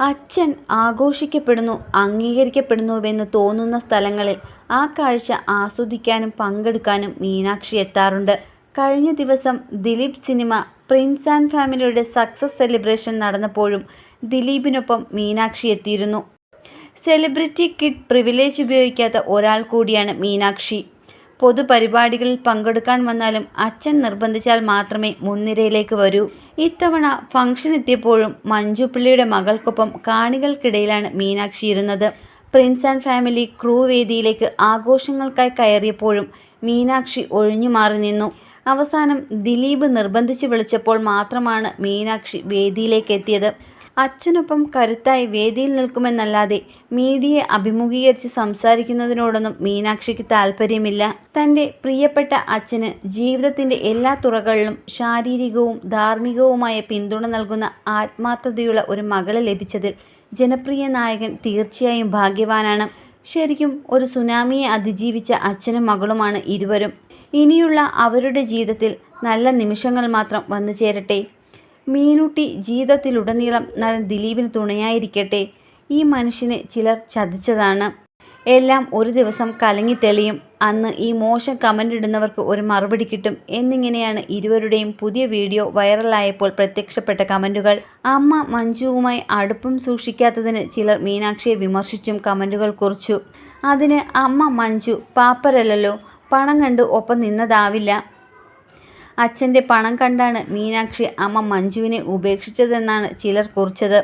അച്ഛൻ ആഘോഷിക്കപ്പെടുന്നു അംഗീകരിക്കപ്പെടുന്നുവെന്ന് തോന്നുന്ന സ്ഥലങ്ങളിൽ ആ കാഴ്ച ആസ്വദിക്കാനും പങ്കെടുക്കാനും മീനാക്ഷി എത്താറുണ്ട്. കഴിഞ്ഞ ദിവസം ദിലീപ് സിനിമ പ്രിൻസ് ആൻഡ് ഫാമിലിയുടെ സക്സസ് സെലിബ്രേഷൻ നടന്നപ്പോഴും ദിലീപിനൊപ്പം മീനാക്ഷി എത്തിയിരുന്നു. സെലിബ്രിറ്റി കിഡ് പ്രിവിലേജ് ഉപയോഗിക്കാത്ത ഒരാൾ കൂടിയാണ് മീനാക്ഷി. പൊതുപരിപാടികളിൽ പങ്കെടുക്കാൻ വന്നാലും അച്ഛൻ നിർബന്ധിച്ചാൽ മാത്രമേ മുൻനിരയിലേക്ക് വരൂ. ഇത്തവണ ഫംഗ്ഷൻ എത്തിയപ്പോഴും മഞ്ജു പിള്ളിയുടെ മകൾക്കൊപ്പം കാണികൾക്കിടയിലാണ് മീനാക്ഷി ഇരുന്നത്. പ്രിൻസ് ആൻഡ് ഫാമിലി ക്രൂ വേദിയിലേക്ക് ആഘോഷങ്ങൾക്കായി കയറിയപ്പോഴും മീനാക്ഷി ഒഴിഞ്ഞു മാറി നിന്നു. അവസാനം ദിലീപ് നിർബന്ധിച്ച് വിളിച്ചപ്പോൾ മാത്രമാണ് മീനാക്ഷി വേദിയിലേക്ക് എത്തിയത്. അച്ഛനൊപ്പം കരുത്തായി വേദിയിൽ നിൽക്കുമെന്നല്ലാതെ മീഡിയയെ അഭിമുഖീകരിച്ച് സംസാരിക്കുന്നതിനോടൊന്നും മീനാക്ഷിക്ക് താല്പര്യമില്ല. തന്റെ പ്രിയപ്പെട്ട അച്ഛന് ജീവിതത്തിന്റെ എല്ലാ തുറകളിലും ശാരീരികവും ധാർമ്മികവുമായ പിന്തുണ നൽകുന്ന ആത്മാർത്ഥതയുള്ള ഒരു മകളെ ലഭിച്ചതിൽ ജനപ്രിയ നായകൻ തീർച്ചയായും ഭാഗ്യവാനാണ്. ശരിക്കും ഒരു സുനാമിയെ അതിജീവിച്ച അച്ഛനും മകളുമാണ് ഇരുവരും. ഇനിയുള്ള അവരുടെ ജീവിതത്തിൽ നല്ല നിമിഷങ്ങൾ മാത്രം വന്നു ചേരട്ടെ മീനുട്ടി ജീവിതത്തിലുടനീളം നടൻ ദിലീപിന് തുണയായിരിക്കട്ടെ. ഈ മനുഷ്യനെ ചിലർ ചതിച്ചതാണ്. എല്ലാം ഒരു ദിവസം കലങ്ങി തെളിയും. അന്ന് ഈ മോശം കമന്റ് ഇടുന്നവർക്ക് ഒരു മറുപടി കിട്ടും. എന്നിങ്ങനെയാണ് ഇരുവരുടെയും പുതിയ വീഡിയോ വൈറലായപ്പോൾ പ്രത്യക്ഷപ്പെട്ട കമന്റുകൾ അമ്മ മഞ്ജുവുമായി അടുപ്പം സൂക്ഷിക്കാത്തതിന് ചിലർ മീനാക്ഷിയെ വിമർശിച്ചും കമന്റുകൾ കുറിച്ചു. അതിന് അമ്മ മഞ്ജു പാപ്പരല്ലല്ലോ. പണം കണ്ട് ഒപ്പം നിന്നതാവില്ല. അച്ഛന്റെ പണം കണ്ടാണ് മീനാക്ഷി അമ്മ മഞ്ജുവിനെ ഉപേക്ഷിച്ചതെന്നാണ് ചിലർ കുറിച്ചത്.